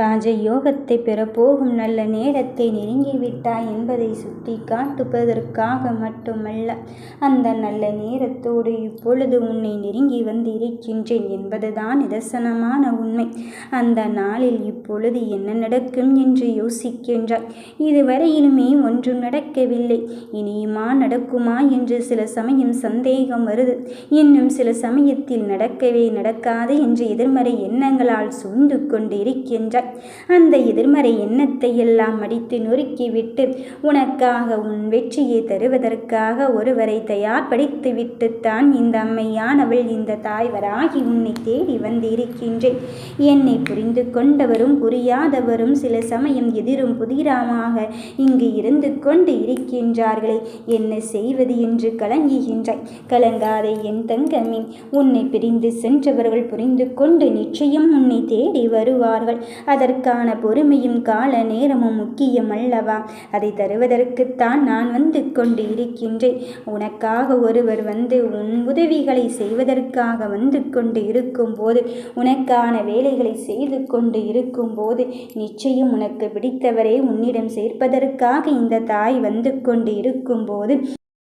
ராஜயோகத்தை பெறப்போகும் நல்ல நேரத்தை நெருங்கிவிட்டாய் என்பதை சுட்டி காட்டுவதற்காக மட்டுமல்ல அந்த நல்ல நேரத்தோடு இப்பொழுது உன்னை நெருங்கி வந்து இருக்கின்றேன் என்பதுதான் நிதர்சனமான உண்மை. அந்த நாளில் இப்பொழுது என்ன நடக்கும் என்று யோசிக்கின்றாய். இதுவரையிலுமே ஒன்றும் நடக்கவில்லை. இனியுமா நடக்குமா என்று சில சமயம் சந்தேகம் வருது. இன்னும் சில சமயத்தில் நடக்கவே நடக்காது என்று எதிர்மறை எண்ணங்களால் சூழ்ந்து கொண்டு இருக்கின்றாய் அந்த எதிர்மறை எண்ணத்தை எல்லாம் அடித்து நொறுக்கிவிட்டு உனக்காக உன் வெற்றியை தருவதற்காக ஒருவரை தயார்படுத்தி விட்டுத்தான் இந்த அம்மையானவள் இந்த தாய்வராகி உன்னை தேடி வந்து இருக்கின்றேன் என்னை புரிந்து கொண்டவரும் புரியாதவரும் சில சமயம் எதிரும் புதிராமாக இங்கு இருந்து கொண்டு இருக்கின்றார்களே. என்ன செய்வது என்று கலங்குகின்றாய். கலங்காதே என் தங்கமே. உன்னை பிரிந்து சென்றவர்கள் புரிந்து கொண்டு நிச்சயம் உன்னை தேடி வருவார்கள். அதற்கான பொறுமையும் கால நேரமும் முக்கியம் அல்லவா? அதை தருவதற்குத்தான் நான் வந்து கொண்டு இருக்கின்றேன். உனக்காக ஒருவர் வந்து உன் உதவிகளை செய்வதற்காக வந்து கொண்டு இருக்கும்போது உனக்கான வேலைகளை செய்து கொண்டு இருக்கும்போது நிச்சயம் உனக்கு பிடித்தவரை உன்னிடம் சேர்ப்பதற்காக இந்த தாய் வந்து கொண்டு இருக்கும்போது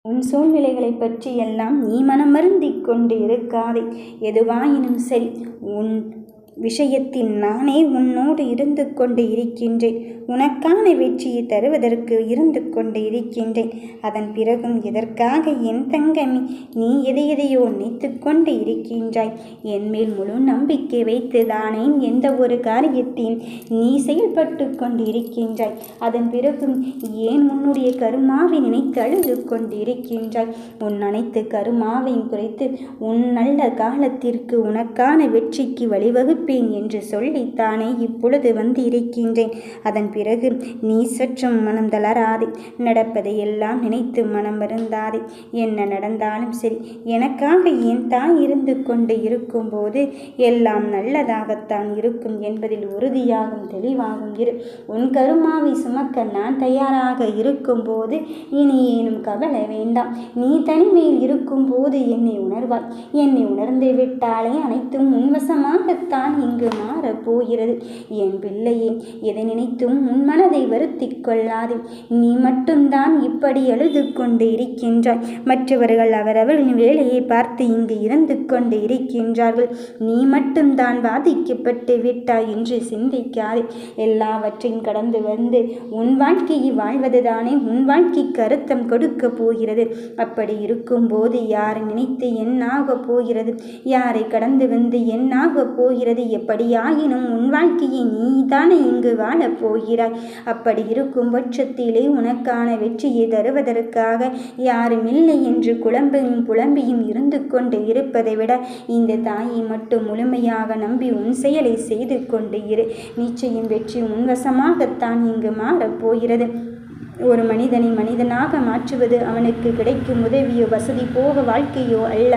உன் சூழ்நிலைகளை பற்றியெல்லாம் நீ மனமருந்திக் கொண்டு இருக்காதே. எதுவாயினும் சரி உன் விஷயத்தில் நானே உன்னோடு இருந்து கொண்டு இருக்கின்றேன். உனக்கான வெற்றியை தருவதற்கு இருந்து கொண்டு இருக்கின்றேன். அதன் பிறகும் எதற்காக என் தங்கமி நீ எதை எதையோ நினைத்து கொண்டு இருக்கின்றாய்? என் மேல் முழு நம்பிக்கை வைத்துதானே எந்த ஒரு காரியத்தையும் நீ செயல்பட்டு கொண்டு இருக்கின்றாய். அதன் பிறகும் ஏன் உன்னுடைய கருமாவை நினைத்து அழுது கொண்டு இருக்கின்றாய்? உன் அனைத்து கருமாவையும் குறைத்து உன் நல்ல காலத்திற்கு உனக்கான வெற்றிக்கு கொடுப்பேன் என்று சொல்லித்தானே இப்பொழுது வந்து இருக்கின்றேன் அதன் பிறகு நீ சற்றும் மனம் தளராதே. நடப்பதை எல்லாம் நினைத்து மனம் வருந்தாதே. என்ன நடந்தாலும் சரி எனக்காக என் தாய் இருந்து கொண்டு இருக்கும்போது எல்லாம் நல்லதாகத்தான் இருக்கும் என்பதில் உறுதியாகும் தெளிவாகும். இரு உன் கருமாவை சுமக்க நான் தயாராக இருக்கும்போது இனி ஏனும் கவலை வேண்டாம். நீ தனிமையில் இருக்கும்போது என்னை உணர்வாய். என்னை உணர்ந்து விட்டாலே அனைத்தும் உன்வசமாகத்தான் இங்கு மாறப் போகிறது என் பிள்ளையே எதை நினைத்தும் உன் மனதை வருத்தி கொள்ளாது. நீ மட்டும்தான் இப்படி எழுது கொண்டு இருக்கின்றாய். மற்றவர்கள் அவரவர்களின் வேலையை பார்த்து இங்கு இறந்து கொண்டு இருக்கின்றார்கள். நீ மட்டும்தான் பாதிக்கப்பட்டு விட்டாய் என்று சிந்திக்காதே. எல்லாவற்றையும் கடந்து வந்து உன் வாழ்க்கையை வாழ்வதுதானே. உன் வாழ்க்கைக்கு அர்த்தம் கொடுக்க போகிறது. அப்படி இருக்கும்போது யாரை நினைத்து என்னாக போகிறது? யாரை கடந்து வந்து என்னாக போகிறது? எப்படியாயினும் உன் வாழ்க்கையை நீதானே இங்கு வாழப் போகிறாய். அப்படி இருக்கும் பட்சத்திலே உனக்கான வெற்றியை தருவதற்காக யாரும் இல்லை என்று குழம்பியும் புலம்பியும் இருந்து கொண்டு இருப்பதை விட இந்த தாயை மட்டும் முழுமையாக நம்பி உன் செயலை செய்து கொண்டு இரு. நிச்சயம் வெற்றி உன்வசமாகத்தான் இங்கு மாறப்போகிறது ஒரு மனிதனை மனிதனாக மாற்றுவது அவனுக்கு கிடைக்கும் உதவியோ வசதி போக வாழ்க்கையோ அல்ல.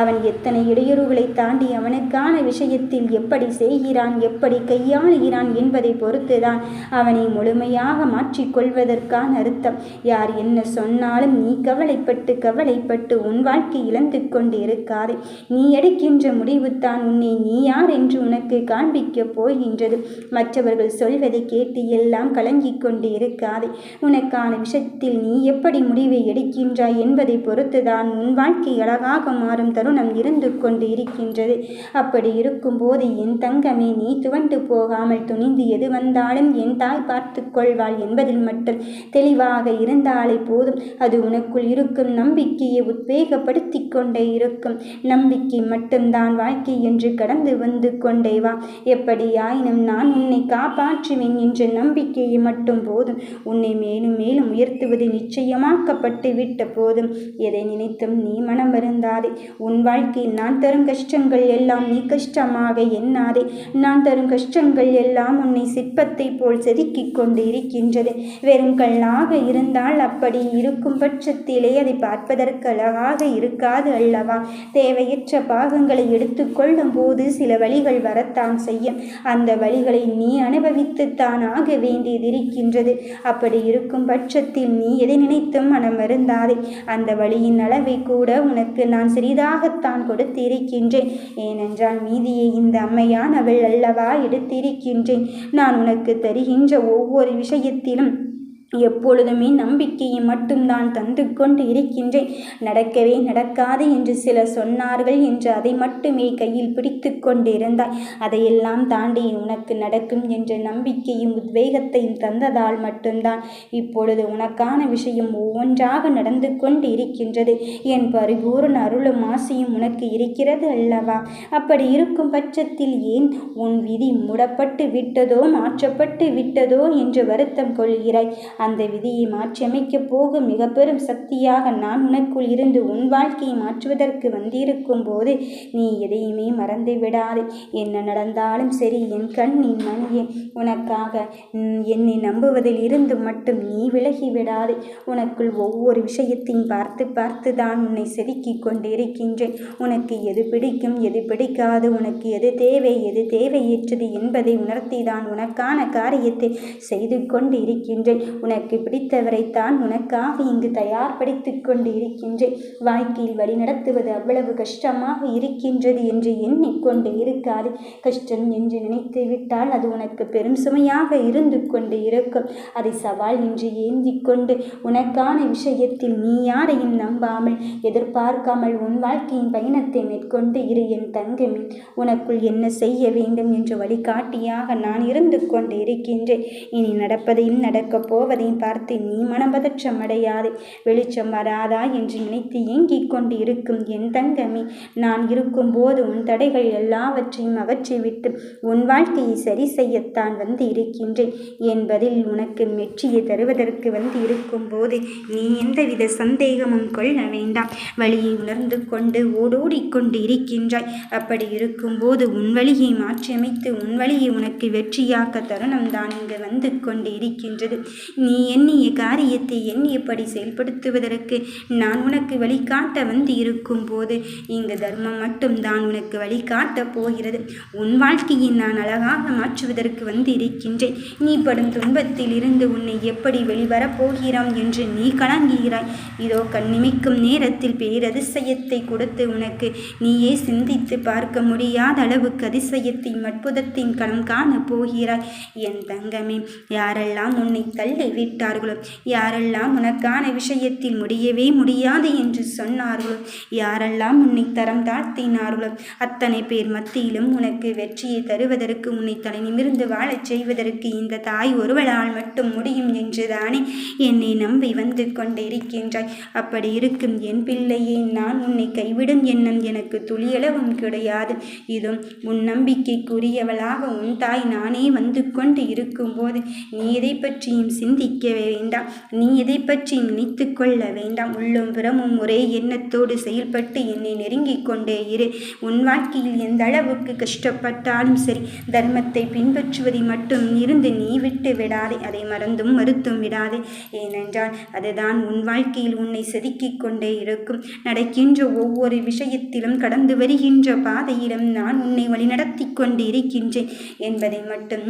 அவன் எத்தனை இடையூறுகளை தாண்டி அவனுக்கான விஷயத்தில் எப்படி செய்கிறான் எப்படி கையாளுகிறான் என்பதை பொறுத்துதான் அவனை முழுமையாக மாற்றிக்கொள்வதற்கான அர்த்தம். யார் என்ன சொன்னாலும் நீ கவலைப்பட்டு கவலைப்பட்டு உன் வாழ்க்கை இழந்து கொண்டு இருக்காதே நீ எடுக்கின்ற முடிவுத்தான் உன்னை நீ யார் என்று உனக்கு காண்பிக்கப் போகின்றது. மற்றவர்கள் சொல்வதை கேட்டு எல்லாம் கலங்கிக் கொண்டு இருக்காதே உனக்கு உனக்கான விஷயத்தில் நீ எப்படி முடிவை எடுக்கின்றாய் என்பதை பொறுத்துதான் உன் வாழ்க்கை அழகாக மாறும் தருணம் இருந்து கொண்டு இருக்கின்றது. அப்படி இருக்கும்போது என் தங்கமே நீ துவண்டு போகாமல் துணிந்து எது வந்தாலும் என் தாய் பார்த்து கொள்வாள் என்பதில் மட்டும் தெளிவாக இருந்தாலே போதும். அது உனக்குள் இருக்கும் நம்பிக்கையை உத்வேகப்படுத்தி கொண்டே இருக்கும். நம்பிக்கை மட்டும்தான் வாழ்க்கை என்று கடந்து வந்து கொண்டே வா. எப்படியாயினும் நான் உன்னை காப்பாற்றுவேன் என்ற நம்பிக்கையை மட்டும் போதும். உன்னை மேலும் மேலும் உயர்த்துவது நிச்சயமாக்கப்பட்டு விட்ட போதும். எதை நினைத்தும் நீ மனம் வருந்தாதே. உன் வாழ்க்கையில் நான் தரும் கஷ்டங்கள் எல்லாம் நீ கஷ்டமாக எண்ணாதே. நான் தரும் கஷ்டங்கள் எல்லாம் உன்னை சிற்பத்தை போல் செதுக்கிக் கொண்டு இருக்கின்றது. வெறும் கல்லாக இருந்தால் அப்படி இருக்கும் பட்சத்திலே அதை பார்ப்பதற்கு அழகாக இருக்காது அல்லவா? தேவையற்ற பாகங்களை எடுத்துக்கொள்ளும் போது சில வழிகள் வரத்தான் செய்யும். அந்த வழிகளை நீ அனுபவித்துத்தான் ஆக வேண்டியது இருக்கின்றது. அப்படி இருக்கும் பட்சத்தில் நீ எதை நினைத்தும் மனமருந்தாதே. அந்த வழியின் அளவை கூட உனக்கு நான் சிறிதாகத்தான் கொடுத்திருக்கின்றேன். ஏனென்றால் மீதியை இந்த அம்மையானவள் அல்லவா எடுத்திருக்கின்றேன். நான் உனக்கு தருகின்ற ஒவ்வொரு விஷயத்திலும் எப்பொழுதுமே நம்பிக்கையை மட்டும்தான் தந்து கொண்டு இருக்கின்றேன். நடக்கவே நடக்காது என்று சிலர் சொன்னார்கள் என்று அதை மட்டுமே கையில் பிடித்து கொண்டிருந்தாய். அதையெல்லாம் தாண்டி உனக்கு நடக்கும் என்ற நம்பிக்கையும் உத்வேகத்தையும் தந்ததால் மட்டும்தான் இப்பொழுது உனக்கான விஷயம் ஒவ்வொன்றாக நடந்து கொண்டு இருக்கின்றது. என் பரிபூர்ண அருளும் ஆசையும் உனக்கு இருக்கிறது அல்லவா? அப்படி இருக்கும் பட்சத்தில் ஏன் உன் விதி மூடப்பட்டு விட்டதோ மாற்றப்பட்டு விட்டதோ என்று வருத்தம் கொள்கிறாய்? அந்த விதியை மாற்றியமைக்கப் போகும் மிக பெரும் சக்தியாக நான் உனக்குள் இருந்து உன் வாழ்க்கையை மாற்றுவதற்கு வந்திருக்கும் போது நீ எதையுமே மறந்து விடாது. என்ன நடந்தாலும் சரி என் கண்ணின் மணியே. உனக்காக என்னை நம்புவதில் இருந்து மட்டும் நீ விலகி விடாது. உனக்குள் ஒவ்வொரு விஷயத்தையும் பார்த்து பார்த்து தான் உன்னை செதுக்கிக் கொண்டிருக்கின்றேன். உனக்கு எது பிடிக்கும் எது பிடிக்காது உனக்கு எது தேவை எது தேவையற்றது என்பதை உணர்த்தி தான் உனக்கான காரியத்தை செய்து கொண்டு இருக்கின்றேன் உனக்கு பிடித்தவரைத்தான் உனக்காக இங்கு தயார்படுத்தி கொண்டு இருக்கின்றேன் வாழ்க்கையில் வழி நடத்துவது அவ்வளவு கஷ்டமாக இருக்கின்றது என்று எண்ணிக்கொண்டு இருக்காது. கஷ்டம் என்று நினைத்து விட்டால் அது உனக்கு பெரும் சுமையாக இருந்து கொண்டு இருக்கும். அதை சவால் என்று ஏந்தி கொண்டு உனக்கான விஷயத்தில் நீ யாரையும் நம்பாமல் எதிர்பார்க்காமல் உன் வாழ்க்கையின் பயணத்தை மேற்கொண்டு இரு என் தங்கமே. உனக்குள் என்ன செய்ய வேண்டும் என்று வழிகாட்டியாக நான் இருந்து கொண்டு இருக்கின்றேன் இனி நடப்பதையும் நடக்கப் போவதையும் போவதையும் பார்த்து நீ மனபதற்றம் அடையாதே வெளிச்சம் வராதா என்று நினைத்து ஏங்கிக் கொண்டு இருக்கும் என் தங்கமே நான் இருக்கும்போது உன் தடைகள் எல்லாவற்றையும் அகற்றிவிட்டு உன் வாழ்க்கையை சரி செய்யத்தான் வந்து இருக்கின்றேன். என்பதில் உனக்கு வெற்றியை தருவதற்கு வந்து இருக்கும்போது நீ எந்தவித சந்தேகமும் கொள்ள வேண்டாம். வழியை உணர்ந்து கொண்டு ஓடோடிக்கொண்டு இருக்கின்றாய் அப்படி இருக்கும்போது உன் வழியை மாற்றியமைத்து உன் வழியை உனக்கு வெற்றியாக்க தருணம் தான் இங்கு வந்து கொண்டு இருக்கின்றது நீ எண்ணிய காரியத்தை எண்ணியபடி செயல்படுத்துவதற்கு நான் உனக்கு வழிகாட்ட வந்து இருக்கும் போது இங்கு தர்மம் மட்டும் தான் உனக்கு வழிகாட்டப் போகிறது. உன் வாழ்க்கையை நான் அழகாக மாற்றுவதற்கு வந்து இருக்கின்றேன். நீ படும் துன்பத்தில் இருந்து உன்னை எப்படி வெளிவரப் போகிறோம் என்று நீ கலங்குகிறாய். இதோ கண்ணிமிக்கும் நேரத்தில் பேரதிசயத்தை கொடுத்து உனக்கு நீயே சிந்தித்து பார்க்க முடியாத அளவுக்கு அதிசயத்தின் அற்புதத்தின் களம் காணப் போகிறாய். என் தங்கமே யாரெல்லாம் உன்னை தள்ளி விட்டார்களோ? யாரெல்லாம் உனக்கான விஷயத்தில் முடியவே முடியாது என்று சொன்னார்களோ? யாரெல்லாம் உன்னை தரம் தாழ்த்தினார்களோ? அத்தனை பேர் மத்தியிலும் உனக்கு வெற்றியை தருவதற்கு உன்னை தலை நிமிர்ந்து வாழச் செய்வதற்கு இந்த தாய் ஒருவளால் மட்டும் முடியும் என்றுதானே என்னை நம்பி வந்து கொண்டிருக்கின்றாய். அப்படி இருக்கும் என் பிள்ளையே நான் உன்னை கைவிடும் எண்ணம் எனக்கு துளியளவும் கிடையாது. இதும் உன் நம்பிக்கைக்குரியவளாக உன் தாய் நானே வந்து கொண்டு இருக்கும்போது நீ எதை பற்றியும் சிந்தி சிந்திக்க வேண்டாம். நீ எதை பற்றி நினைத்து கொள்ள வேண்டாம். உள்ளும் புறமும் ஒரே எண்ணத்தோடு செயல்பட்டு என்னை நெருங்கிக் கொண்டே இரு. உன் வாழ்க்கையில் எந்த அளவுக்கு கஷ்டப்பட்டாலும் சரி தர்மத்தை பின்பற்றுவதை மட்டும் இருந்து நீ விட்டு விடாதே. அதை மறந்தும் மறுத்தும் விடாதே. ஏனென்றால் அதுதான் உன் வாழ்க்கையில் உன்னை செதுக்கிக் கொண்டே இருக்கும். நடக்கின்ற ஒவ்வொரு விஷயத்திலும் கடந்து வருகின்ற பாதையிலும் நான் உன்னை வழிநடத்தி கொண்டு இருக்கின்றேன் என்பதை மட்டும்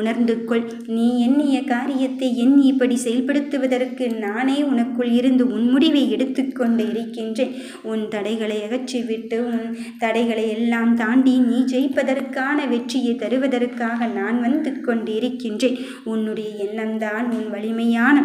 உணர்ந்து கொள். நீ எண்ணிய காரியத்தை என் இப்படி செயல்படுத்துவதற்கு நானே உனக்குள் இருந்து உன் முடிவை எடுத்துக்கொண்டு இருக்கின்றேன். உன் தடைகளை அகற்றிவிட்டு உன் தடைகளை எல்லாம் தாண்டி நீ ஜெயிப்பதற்கான வெற்றியை தருவதற்காக நான் வந்து கொண்டு இருக்கின்றேன் உன்னுடைய எண்ணம்தான் உன் வலிமையான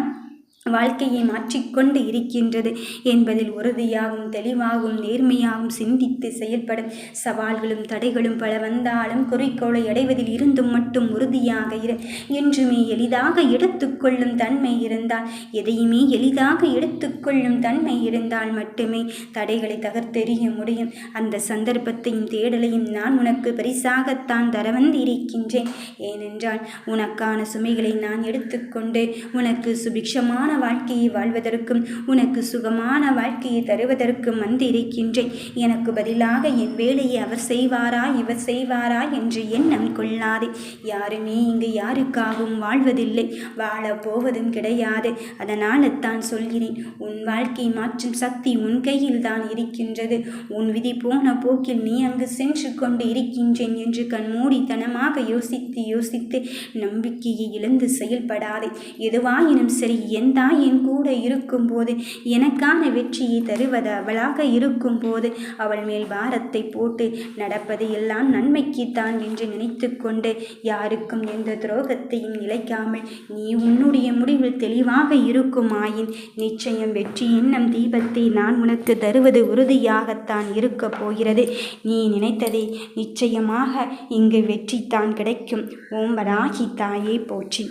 வாழ்க்கையை மாற்றிக்கொண்டு இருக்கின்றது என்பதில் உறுதியாகவும் தெளிவாகவும் நேர்மையாகவும் சிந்தித்து செயல்படும் சவால்களும் தடைகளும் பல வந்தாலும் குறிக்கோளை அடைவதில் இருந்தும் மட்டும் உறுதியாக இரு. என்றுமே எளிதாக எடுத்துக்கொள்ளும் தன்மை இருந்தால் எதையுமே எளிதாக எடுத்துக்கொள்ளும் தன்மை இருந்தால் மட்டுமே தடைகளை தகர்த்தெறிய முடியும். அந்த சந்தர்ப்பத்தையும் தேடலையும் நான் உனக்கு பரிசாகத்தான் தர வந்திருக்கின்றேன். ஏனென்றால் உனக்கான சுமைகளை நான் எடுத்துக்கொண்டு உனக்கு சுபிக்ஷமான வாழ்க்கையை வாழ்வதற்கும் உனக்கு சுகமான வாழ்க்கையை தருவதற்கும் வந்திருக்கின்றேன். எனக்கு பதிலாக என் வேலையை அவர் செய்வாரா இவர் செய்வாரா என்று எண்ணம் கொள்ளாதே. யாருமே இங்கு யாருக்காகவும் வாழ்வதில்லை. வாழப் போவதும் கிடையாது. அதனால் தான் சொல்கிறேன் உன் வாழ்க்கை மாற்றும் சக்தி உன் கையில் தான் இருக்கின்றது. உன் விதி போன போக்கில் நீ அங்கு சென்று கொண்டு இருக்கின்றேன் என்று கண்மூடித்தனமாக யோசித்து யோசித்து நம்பிக்கையை இழந்து செயல்படாதே. எதுவாயினும் சரி என் தான் என் கூட இருக்கும்போது எனக்கான வெற்றியை தருவது அவளாக இருக்கும்போது அவள் மேல் பாரத்தை போட்டு நடப்பது எல்லாம் நன்மைக்குத்தான் என்று நினைத்து கொண்டு யாருக்கும் எந்த துரோகத்தையும் நிலைக்காமல் நீ உன்னுடைய முடிவில் தெளிவாக இருக்குமாயின் நிச்சயம் வெற்றி என்னும் தீபத்தை நான் உனக்கு தருவது உறுதியாகத்தான் இருக்கப் போகிறது. நீ நினைத்ததே நிச்சயமாக இங்கு வெற்றி தான் கிடைக்கும். ஓம்பராகி தாயே போற்றி.